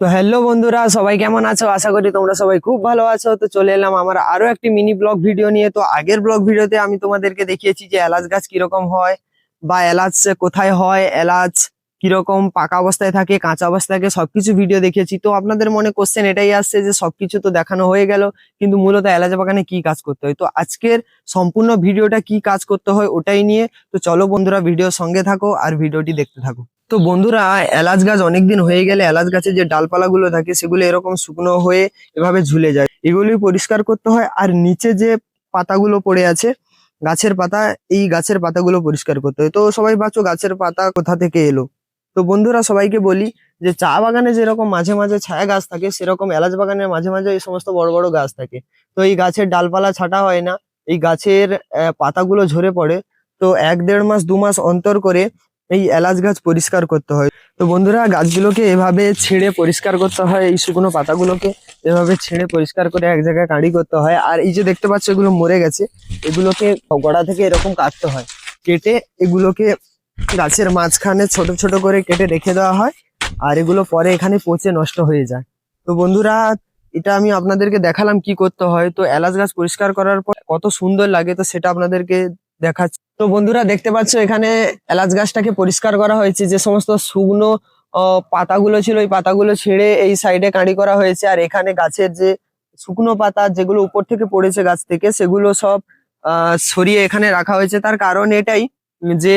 তো হ্যালো বন্ধুরা, সবাই কেমন আছো? আশা করি তোমরা সবাই খুব ভালো আছো। তো চলে এলাম আমার আরও একটি মিনি ব্লগ ভিডিও নিয়ে। তো আগের ব্লগ ভিডিওতে আমি তোমাদেরকে দেখিয়েছি যে এলাচ গাছ কীরকম হয় বা এলাচ কোথায় হয়, এলাচ কীরকম পাকা অবস্থায় থাকে, কাঁচা অবস্থায় থাকে, সবকিছু ভিডিও দেখিয়েছি। তো আপনাদের মনে কোশ্চেন এটাই আসছে যে সবকিছু তো দেখানো হয়ে গেল, কিন্তু মূলত এলাচ বাগানে কি কাজ করতে হয়? তো আজকের সম্পূর্ণ ভিডিওটা কি কাজ করতে হয় ওটাই নিয়ে। তো চলো বন্ধুরা ভিডিওর সঙ্গে থাকো আর ভিডিওটি দেখতে থাকো। তো বন্ধুরা, এলাচ গাছ অনেকদিন হয়ে গেলে এলাচ গাছের যে ডালপালাগুলো থাকে, সেগুলো এরকম শুকনো হয়ে এভাবে ঝুলে যায়। এগুলি পরিষ্কার করতে হয় আর নিচে যে পাতাগুলো পড়ে আছে, গাছের পাতা, এই গাছের পাতাগুলো পরিষ্কার করতে হয়। তো সবাই ভাবছ গাছের পাতা কোথা থেকে এলো? তো বন্ধুরা, সবাইকে বলি যে চা বাগানে যেরকম মাঝে মাঝে ছায়া গাছ থাকে, সেরকম এলাচ বাগানের মাঝে মাঝে এই সমস্ত বড় বড় গাছ থাকে। তো এই গাছের ডালপালা ছাটা হয় না, এই গাছের পাতাগুলো ঝরে পড়ে। তো এক দেড় মাস, দু মাস অন্তর করে এই এলাচ গাছ পরিষ্কার করতে হয়। তো বন্ধুরা, গাছগুলোকে এভাবে ছেড়ে পরিষ্কার করতে হয়, এই শুকনো পাতাগুলোকে এভাবে ছেড়ে পরিষ্কার করে এক জায়গায় কাঁড়ি করতে হয়। আর এই যে দেখতে পাচ্ছ, এগুলো মরে গেছে। এগুলোকে গোড়া থেকে এরকম কাটতে হয়। কেটে এগুলোকে গাছের মাঝখানে ছোট ছোট করে কেটে রেখে দেওয়া হয়। আর এগুলো পরে এখানে পচে নষ্ট হয়ে যায়। তো বন্ধুরা, এটা আমি আপনাদেরকে দেখালাম কি করতে হয়। তো এলাচ গাছ পরিষ্কার করার পর কত সুন্দর লাগে, তো সেটা আপনাদেরকে দেখাচ্ছি। তো বন্ধুরা দেখতে পাচ্ছ, এখানে এলাচ গাছটাকে পরিষ্কার করা হয়েছে। যে সমস্ত শুকনো পাতাগুলো ছিল, ওই পাতাগুলো ছেড়ে এই সাইডে কাঁড়ি করা হয়েছে। আর এখানে গাছের যে শুকনো পাতা, যেগুলো উপর থেকে পড়েছে গাছ থেকে, সেগুলো সব সরিয়ে এখানে রাখা হয়েছে। তার কারণ এটাই যে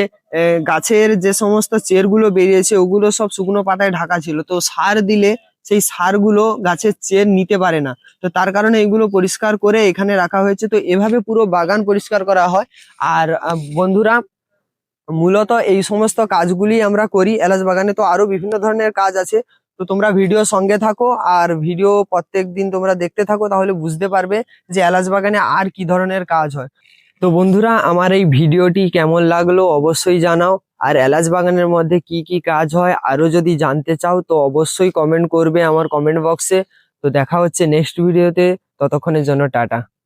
গাছের যে সমস্ত চেরগুলো বেরিয়েছে, ওগুলো সব শুকনো পাতায় ঢাকা ছিল। তো সার দিলে সেই সারগুলো গাছের চের নিতে পারে না। তো তার কারণে এগুলো পরিষ্কার করে এখানে রাখা হয়েছে। তো এভাবে পুরো বাগান পরিষ্কার করা হয়। আর বন্ধুরা, মূলত এই সমস্ত কাজগুলি আমরা করি। এলাচ বাগানে তো আরও বিভিন্ন ধরনের কাজ আছে। তো তোমরা ভিডিও সঙ্গে থাকো। আর ভিডিও প্রত্যেক দিন তোমরা দেখতে থাকো, তাহলে বুঝতে পারবে যে এলাচ বাগানে আর কি ধরনের কাজ হয়। তো বন্ধুরা, আমার এই ভিডিওটি কেমন লাগল অবশ্যই জানাও। আর এলাচ বাগানের মধ্যে কি কি কাজ হয় আরও যদি জানতে চাও, তো অবশ্যই কমেন্ট করবে আমার কমেন্ট বক্সে তো দেখা হচ্ছে নেক্সট ভিডিওতে ততক্ষণের জন্য টাটা।